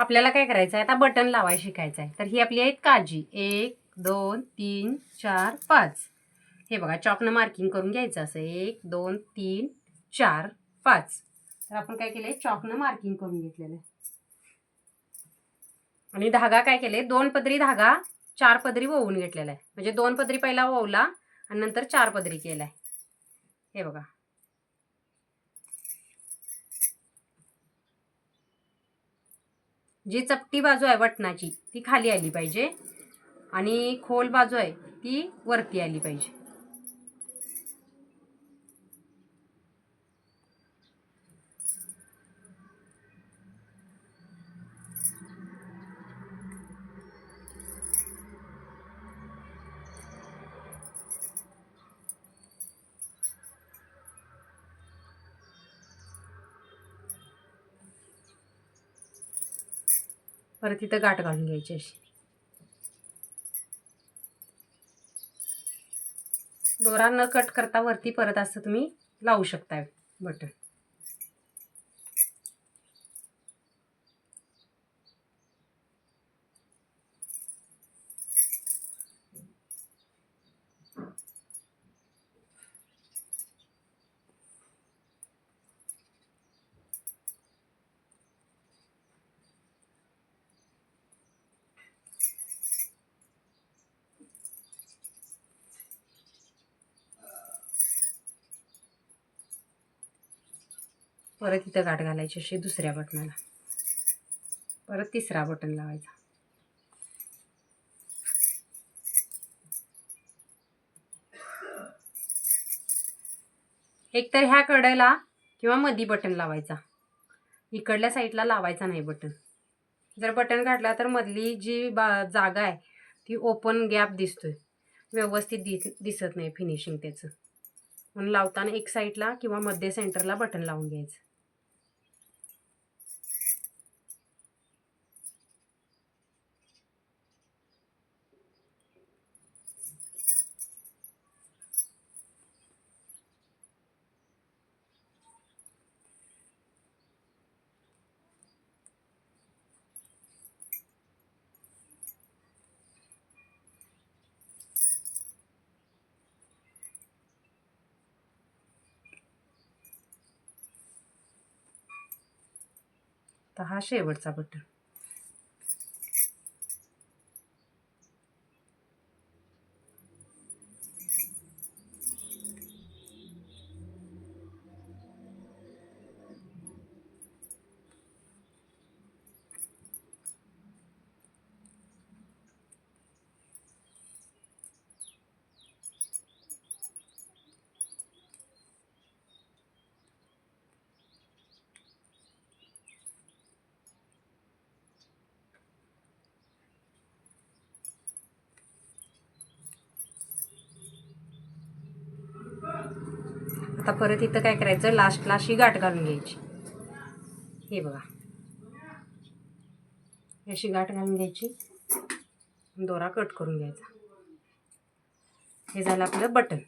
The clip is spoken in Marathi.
आपल्याला काय करायचं आहे? आता बटन लावायला शिकायचं आहे तर ही आपली आहेत काजी एक दोन तीन चार पाच. हे बघा चॉकनं मार्किंग करून घ्यायचं असं. एक दोन तीन चार पाच. तर आपण काय केलंय? चॉकनं मार्किंग करून घेतलेलं आहे. आणि धागा काय केले दोन पदरी धागा चार पदरी ओवून घेतलेला आहे. म्हणजे दोन पदरी पहिला ओवला आणि नंतर चार पदरी केलाय हे बघा. जी चपटी बाजू आहे वटणाची ती खाली आली पाहिजे. आणि खोल बाजू आहे ती वरती आली पाहिजे. परत इथं गाठ घालून घ्यायची अशी. दोरा न कट करता वरती परत असं तुम्ही लावू शकता बटन. परत इथं गाठ घालायची अशी दुसऱ्या बटनाला परत तिसरा बटन लावायचा. एक तर ह्या कडेला किंवा मधी बटन लावायचा. इकडल्या साईडला लावायचा नाही बटन जर बटन काढला तर मधली जी बा जागा आहे ती ओपन गॅप दिसतोय. व्यवस्थित दिस दिसत नाही फिनिशिंग त्याचं. म्हणून लावताना एक साईडला किंवा मध्य सेंटरला बटन लावून घ्यायचं. तर हा शेवटचा बटन. आता परत इथं काय करायचं? लास्टला अशी गाठ घालून घ्यायची. हे बघा. अशी गाठ घालून घ्यायची. दोरा कट करून घ्यायचा. हे झालं आपलं बटन.